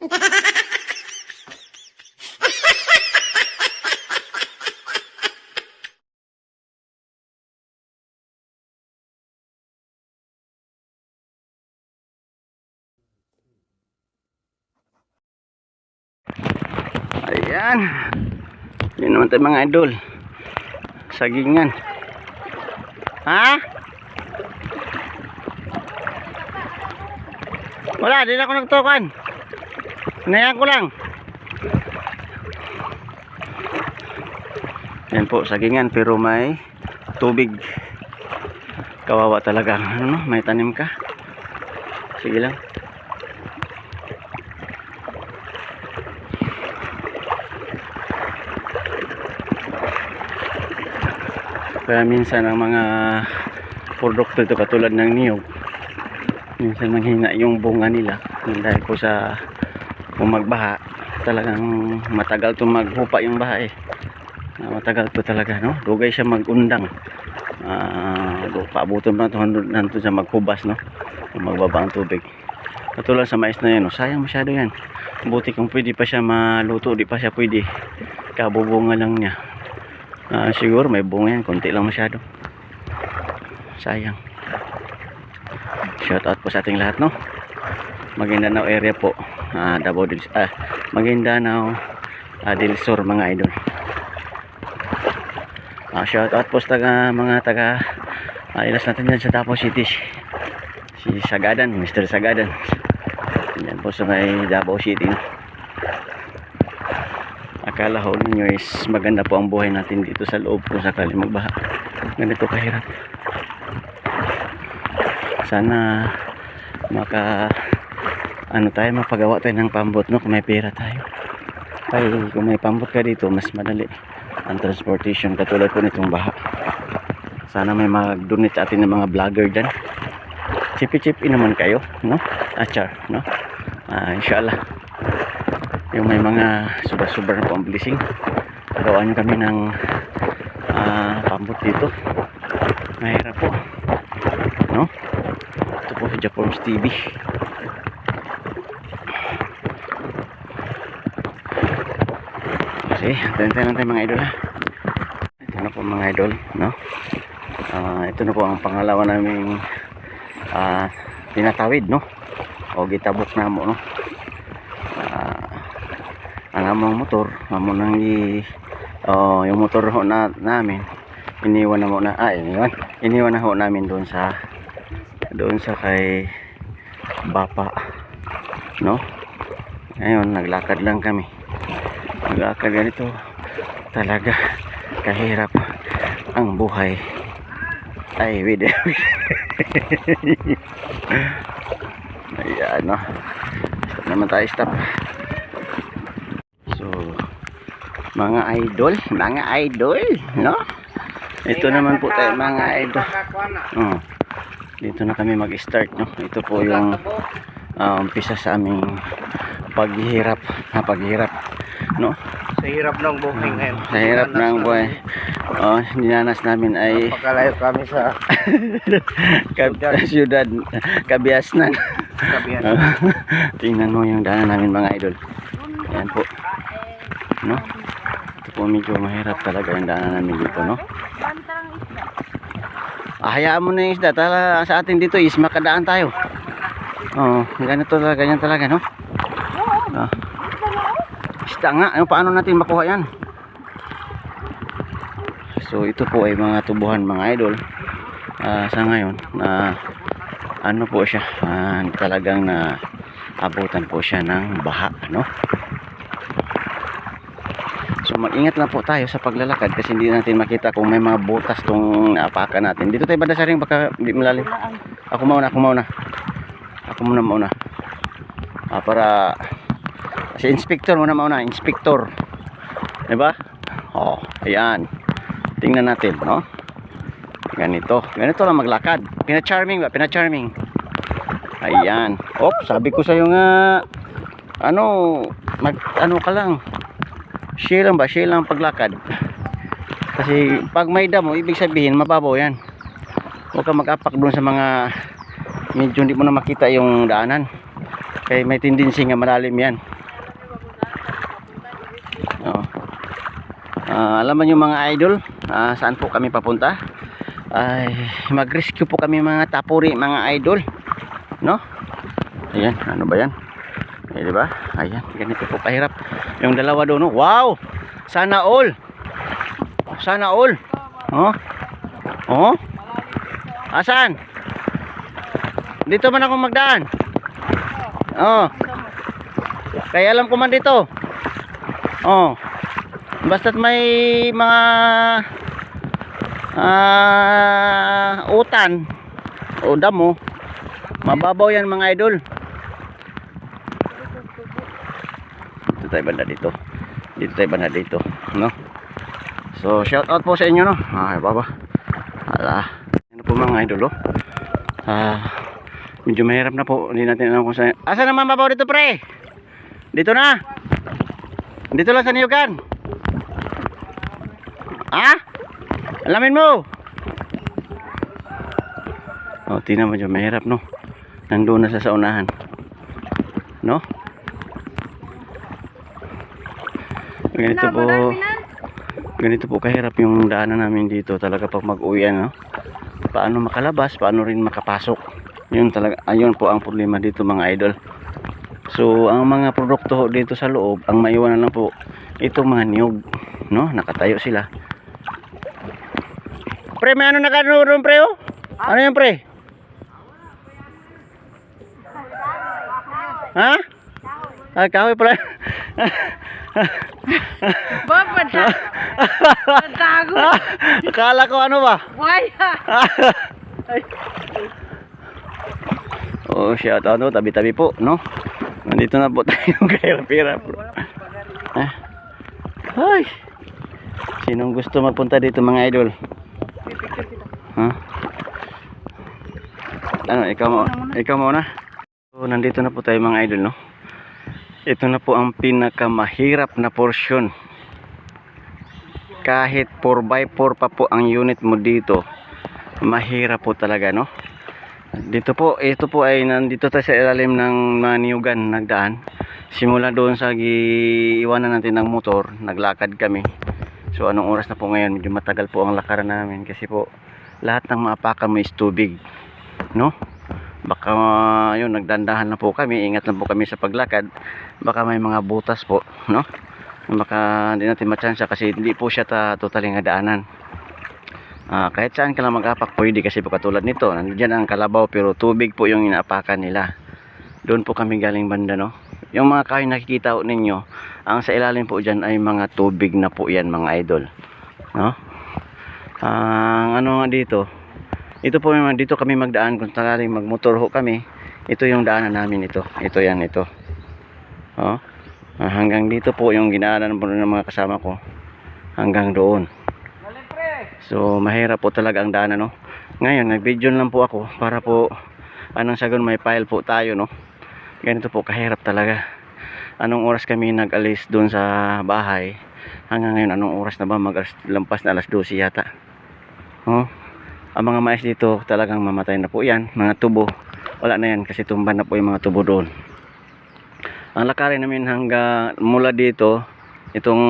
Ayan. Yan naman tayo mga idol. Sagingan. Ha? Wala, di na ako nagtukan. Inayan ko lang. Yan po, sagingan pero may tubig. Kawawa talaga. Ano, no? may tanim ka. Sige lang. Kaya minsan ang mga produkto ito katulad ng niyog minsan manghina yung bunga nila dahil po sa kung magbaha. Talagang matagal to maghupa yung baha eh. Ah, matagal to talaga no? Dugay siya magundang. Ah uh, paabuton pa to nanto siya maghubas no? Magbaba ang tubig. Katulad sa mais na yan no? sayang masyado yan. Buti kung pwede pa siya maluto di pa siya pwede. Kabubunga lang niya. Ah, siguro may bunga yan konti lang masyado. Sayang. Shout out po sa ating lahat no Maguindanao area po ah, Davao del ah, Maguindanao ah, del Sur mga idol. Ah, shout out po sa taga, mga taga ah, ilas natin dyan sa Davao City. Si Sagadan Mr. Sagadan. Yan po sa may Davao City. Akala ho ninyo is maganda po ang buhay natin dito sa loob kung sakali magbaha. Ganito kahirap. Sana maka ano tayo mapagawa tayo ng pambot no? Kung may pera tayo. Ay kung may pambot ka dito mas madali. Ang transportation katulad po nitong baha. Sana may mag-donate atin ng mga vlogger dyan. Chipi-chipi naman kayo no? Achar no? Ah, inshallah. Yung may mga sobra-sobra na pang-blessing gawaan nyo kami ng ah, pambot dito. Mahirap po no? Ito po si Japorms TV kasi tayo lang tayo mga idol. Ito na po mga idol no? Ah, ito na po ang pangalawa naming ah, tinatawid no? O gitabok na mo no? Ah, ang among motor amo nang i oh, yung motor ho na namin iniwan na muna ah iniwan iniwan na ho namin doon sa doon sa kay Bapa no? Ngayon naglakad lang kami naglakad ganito talaga kahirap ang buhay. Ay with ayan no? Stop naman tayo stop. So mga idol mga idol no? Ito naman po tayo mga idol. oh, dito na kami mag start no? Ito po yung uh, umpisa sa aming paghihirap na paghihirap no? Sa hirap ng booking ngayon. sa hirap ng buhay. oh, dinanas namin ay Pagkalayo kami sa Kab syudad. Kabiasnan kabihan. Ah, tingnan mo yung daanan namin mga idol. Ayan po. No? Ito po medyo mahirap talaga yung daanan namin dito no? Ah, hayaan mo na yung isda. Tala sa atin dito is makadaan tayo. Oh ganito talaga ganyan talaga no? Ah. Isda nga ano paano natin makuha yan? So ito po ay mga tubuhan mga idol. Ah, sa ngayon na ano po siya? Ah, talagang na abutan po siya ng baha no so mag-ingat lang po tayo sa paglalakad kasi hindi natin makita kung may mga butas tong napakan natin. Dito tayo banda sa ring baka di malalim. Ako mauna ako mauna ako muna mauna ah, para si inspector muna mauna inspector diba? Oh ayan. Tingnan natin no? Ganito. Ganito lang maglakad. Pina-charming ba? Pina-charming. Ayan. Op sabi ko sa iyo nga ano mag ano ka lang. Share lang ba? Share lang ang paglakad. Kasi pag may damo ibig sabihin mababaw yan. Huwag ka mag-apak doon sa mga medyo hindi mo na makita yung daanan. Kaya may tendency nga malalim yan. Oo. Ah, alam yung mga idol, ah, saan po kami papunta? Ay, mag-rescue po kami mga tapuri, mga idol. No? Ayan, ano ba yan? Eh, di ba? Ayan, ganito po kahirap. Yung dalawa doon, no? wow! Sana all! Sana all! Oh? Oh? Asan? Dito man ako magdaan. Oh. Kaya alam ko man dito. Oh. Basta't may mga ah utan o damo, mababaw yan mga idol. Dito tayo banda dito. Dito tayo banda dito, no? So, shout out po sa inyo, no? Ay, baba. Ala. Ano po mga idol, oh? Ah, medyo mahirap na po. Hindi natin alam kung saan. Asa naman babaw dito, pre? Dito na. Dito lang sa niyugan. Ha? Alamin mo. Oh, tingnan mo dyan. Mahirap, no? Nandun na sa sa unahan. No? Ganito po. Ganito po kahirap yung daanan namin dito. Talaga pag mag-uwi, no? Paano makalabas, paano rin makapasok. Yun talaga, ayun po ang problema dito mga idol. So, ang mga produkto dito sa loob, ang maiwanan lang po, ito mga niyog, no? Nakatayo sila. Pre, may ano nakaroon pre, oh? Ano yung pre? Ha? Ah, kahoy pala. Baba na. Tago. Akala ko ano ba? Waya. Oh, shout out no, tabi-tabi po, no? Nandito na po tayo kahirap-hirap. Ah. Ay. Sinong gusto magpunta dito mga idol? Ha? Ano, ikaw mo, ikaw mo na. So, nandito na po tayo mga idol, no? Ito na po ang pinakamahirap na porsyon. Kahit 4x4 pa po ang unit mo dito, mahirap po talaga, no? Dito po, ito po ay nandito tayo sa ilalim ng mga niyugan nagdaan. Simula doon sa giiwanan natin ng motor, naglakad kami. So anong oras na po ngayon? Medyo matagal po ang lakaran namin kasi po lahat ng maapakan mo is tubig. No? Baka yun, nagdandahan na po kami, ingat lang po kami sa paglakad. Baka may mga butas po, no? Baka hindi natin matsansya kasi hindi po siya ta totally daanan. Ah, kahit saan ka lang mag-apak pwede kasi po katulad nito nandiyan ang kalabaw pero tubig po yung inaapakan nila doon po kami galing banda no yung mga kahoy nakikita ninyo ang sa ilalim po dyan ay mga tubig na po yan mga idol no ang ano nga dito ito po yung dito kami magdaan kung talagang magmotor ho kami ito yung daanan namin ito ito yan ito oh Ah, hanggang dito po yung ginaanan po ng mga kasama ko hanggang doon So mahirap po talaga ang daanan no. Ngayon nag-video lang po ako para po anong sagon may file po tayo no. Ganito po kahirap talaga. Anong oras kami nag-alis doon sa bahay? Hanggang ngayon anong oras na ba? Mag lampas na alas 12 yata. Oh. Ang mga mais dito talagang mamatay na po yan. Mga tubo. Wala na yan kasi tumba na po yung mga tubo doon. Ang lakarin namin hanggang mula dito, itong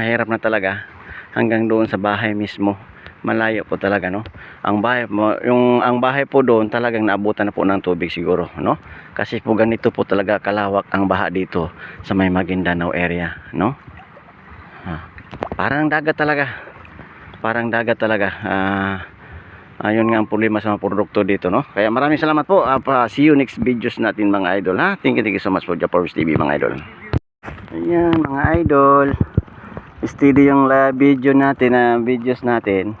mahirap na talaga hanggang doon sa bahay mismo malayo po talaga no ang bahay yung ang bahay po doon talagang naabutan na po ng tubig siguro no kasi po ganito po talaga kalawak ang baha dito sa may Maguindanao area no ah, parang dagat talaga parang dagat talaga. Ah ayun nga ang problema sa mga produkto dito no? Kaya maraming salamat po. Pa, see you next videos natin mga idol ha? Thank you thank you so much for Japor's TV mga idol. Ayan mga idol. Steady yung la video natin na videos natin.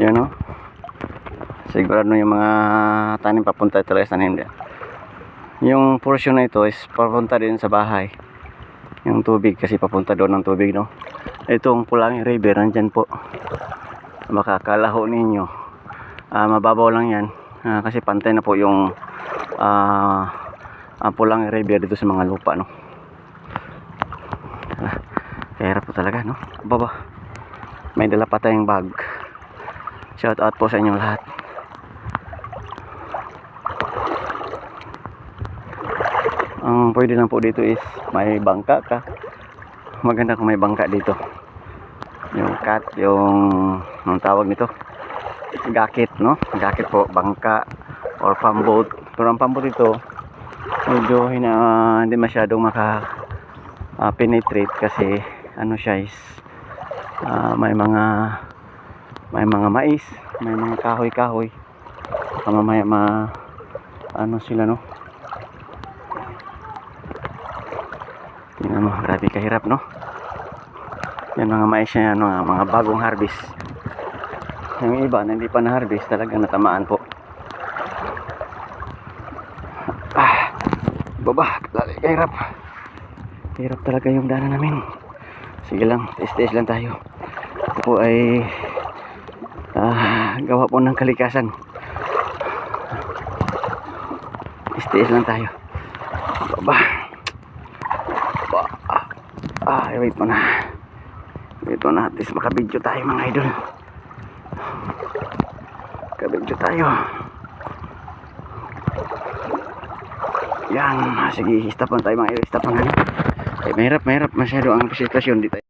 Yun no? Sigurado yung mga tanim papunta talaga sa tanim yung portion na ito is papunta din sa bahay. Yung tubig kasi papunta doon ng tubig no itong pulang river nandyan po makakalaho ninyo Ah, mababaw lang yan Ah, kasi pantay na po yung ah ang pulang river dito sa mga lupa no Kaya po talaga, no? Baba. May dala pa tayong bag. Shout out po sa inyong lahat. Ang pwede lang po dito is may bangka ka. Maganda kung may bangka dito. Yung cat, yung anong tawag nito? Gakit, no? Gakit po, bangka or pamboat. Pero ang pamboat ito, medyo hina, hindi masyadong maka ah, penetrate kasi ano siya is ah, may mga may mga mais, may mga kahoy-kahoy. Baka mamaya ma ano sila no? Tingnan mo, grabe kahirap no? Yan mga mais niya, ano, ah, mga bagong harvest. Yung iba na hindi pa na-harvest, talagang natamaan po. Ah, baba, lali, kahirap. Hirap talaga yung daanan namin. Sige lang, tiis-tiis lang tayo. Ito po ay ah, gawa po ng kalikasan. Tiis-tiis lang tayo. Baba. Ah, wait mo na. Wait mo na, at least makabidyo tayo mga idol. Makabidyo tayo. Yan, sige, stop lang tayo mga idol. Stop lang ano. Eh, mahirap, mahirap masyado ang sitwasyon dito.